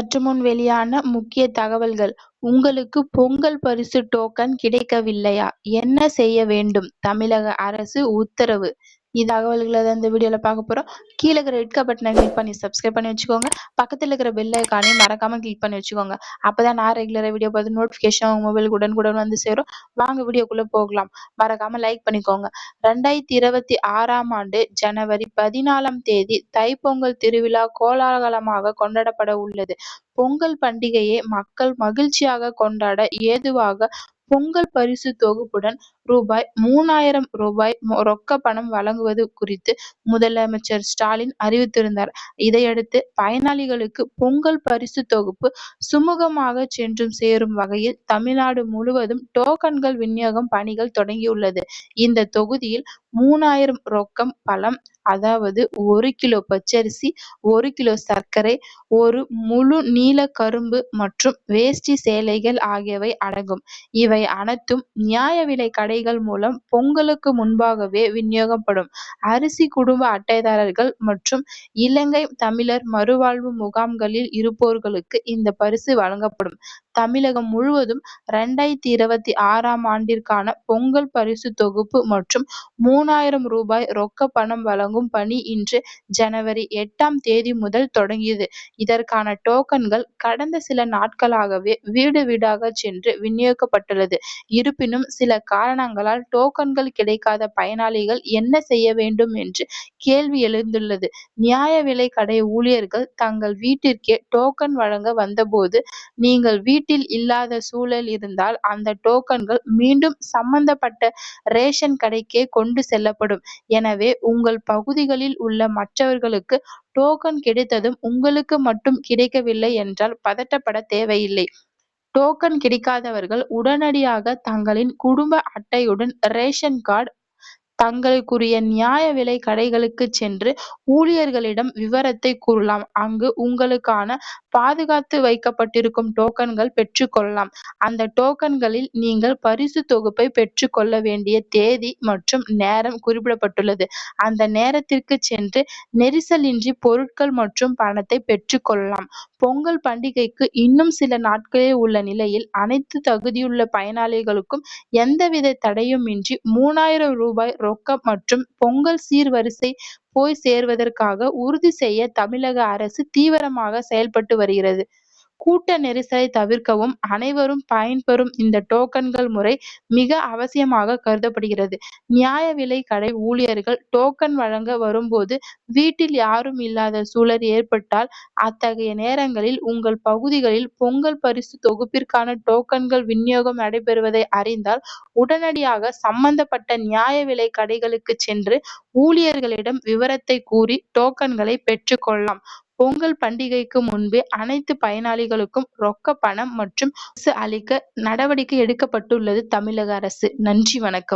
சற்று முன் வெளியான முக்கிய தகவல்கள். உங்களுக்கு பொங்கல் பரிசு டோக்கன் கிடைக்கவில்லையா? என்ன செய்ய வேண்டும்? தமிழக அரசு உத்தரவு. தகவல்களை தான் இந்த வீடியோவில் பார்க்க போகிறோம் கீழே இருக்கிற ரெட் பட்டனை கிளிக் பண்ணி சப்ஸ்கிரைப் பண்ணி வச்சுக்கோங்க. பக்கத்தில் இருக்கிற பெல் ஐக்கானையும் மறக்காமல் கிளிக் பண்ணி வச்சுக்கோங்க. அப்போ தான் நான் ரெகுலராக வீடியோ பார்த்து நோட்டிஃபிகேஷன் உங்கள் மொபைல் உடனுக்குடன் வந்து சேரும். வாங்க வீடியோக்குள்ளே போகலாம். மறக்காமல் லைக் பண்ணிக்கோங்க. ரெண்டாயிரத்தி இருபத்தி ஆறாம் ஆண்டு ஜனவரி பதினாலாம் தேதி தைப்பொங்கல் திருவிழா கோலாகலமாக கொண்டாடப்பட உள்ளது. பொங்கல் பண்டிகையை மக்கள் மகிழ்ச்சியாக கொண்டாட ஏதுவாக பொங்கல் பரிசு தொகுப்புடன் ரூபாய் மூணாயிரம் ரூபாய் ரொக்க பணம் வழங்குவது குறித்து முதலமைச்சர் ஸ்டாலின் அறிவித்திருந்தார். இதையடுத்து பயனாளிகளுக்கு பொங்கல் பரிசு தொகுப்பு சுமூகமாக சென்றும் சேரும் வகையில் தமிழ்நாடு முழுவதும் டோக்கன்கள் விநியோகம் பணிகள் தொடங்கியுள்ளது. இந்த தொகுதியில் மூணாயிரம் ரொக்கம் பழம் அதாவது ஒரு கிலோ பச்சரிசி ஒரு கிலோ சர்க்கரை ஒரு முழு நீள கரும்பு மற்றும் வேஷ்டி சேலைகள் ஆகியவை அடங்கும். இவை அனைத்தும் நியாய விலை கடைகள் மூலம் பொங்கலுக்கு முன்பாகவே விநியோகப்படும். அரிசி குடும்ப அட்டைதாரர்கள் மற்றும் இலங்கை தமிழர் மறுவாழ்வு முகாம்களில் இருப்போர்களுக்கு இந்த பரிசு வழங்கப்படும். தமிழகம் முழுவதும் இரண்டாயிரத்தி இருபத்தி ஆறாம் ஆண்டிற்கான பொங்கல் பரிசு தொகுப்பு மற்றும் மூணாயிரம் ரூபாய் ரொக்க பணம் வழங்கும் பணி இன்று ஜனவரி எட்டாம் தேதி முதல் தொடங்கியது. இதற்கான டோக்கன்கள் கடந்த சில நாட்களாகவே வீடு வீடாக சென்று விநியோகிக்கப்பட்டுள்ளது. இருப்பினும் சில காரணங்களால் டோக்கன்கள் கிடைக்காத பயனாளிகள் என்ன செய்ய வேண்டும் என்று கேள்வி எழுந்துள்ளது. நியாய விலை கடை ஊழியர்கள் தங்கள் வீட்டிற்கே டோக்கன் வழங்க வந்தபோது நீங்கள் வீட்டில் இல்லாத சூழல் இருந்தால் அந்த டோக்கன்கள் மீண்டும் சம்பந்தப்பட்ட ரேஷன் கடைக்கே கொண்டு செல்லப்படும். எனவே உங்கள் பகுதிகளில் உள்ள மற்றவர்களுக்கு டோக்கன் கிடைத்ததும் உங்களுக்கு மட்டும் கிடைக்கவில்லை என்றால் பதட்டப்பட தேவையில்லை. டோக்கன் கிடைக்காதவர்கள் உடனடியாக தங்களின் குடும்ப அட்டையுடன் ரேஷன் கார்டு தங்களுக்குரிய நியாய விலை கடைகளுக்கு சென்று ஊழியர்களிடம் விவரத்தை கூறலாம். அங்கு உங்களுக்கான பாதுகாத்து வைக்கப்பட்டிருக்கும் டோக்கன்கள் பெற்றுக்கொள்ளலாம் அந்த டோக்கன்களில் நீங்கள் பரிசு தொகுப்பை பெற்றுக்கொள்ள வேண்டிய தேதி மற்றும் நேரம் குறிப்பிடப்பட்டுள்ளது. அந்த நேரத்திற்கு சென்று நெரிசலின்றி பொருட்கள் மற்றும் பணத்தை பெற்றுக்கொள்ளலாம் பொங்கல் பண்டிகைக்கு இன்னும் சில நாட்களே உள்ள நிலையில் அனைத்து தகுதியுள்ள பயனாளிகளுக்கும் எந்தவித தடையுமின்றி மூணாயிரம் ரூபாய் ரொக்கம் மற்றும் பொங்கல் சீர்வரிசை போய் சேர்வதற்காக உறுதி செய்ய தமிழக அரசு தீவிரமாக செயல்பட்டு வருகிறது. கூட்ட நெரிசலை தவிர்க்கவும் அனைவரும் பயன்பெறும் இந்த டோக்கன்கள் முறை மிக அவசியமாக கருதப்படுகிறது. நியாய விலை கடை ஊழியர்கள் டோக்கன் வழங்க வரும்போது வீட்டில் யாரும் இல்லாத சூழல் ஏற்பட்டால் அத்தகைய நேரங்களில் உங்கள் பகுதிகளில் பொங்கல் பரிசு தொகுப்பிற்கான டோக்கன்கள் விநியோகம் நடைபெறுவதை அறிந்தால் உடனடியாக சம்பந்தப்பட்ட நியாய விலை கடைகளுக்கு சென்று ஊழியர்களிடம் விவரத்தை கூறி டோக்கன்களை பெற்றுக்கொள்ளலாம் பொங்கல் பண்டிகைக்கு முன்பே அனைத்து பயனாளிகளுக்கும் ரொக்க பணம் மற்றும் அளிக்க நடவடிக்கை எடுக்கப்பட்டுள்ளது தமிழக அரசு. நன்றி வணக்கம்.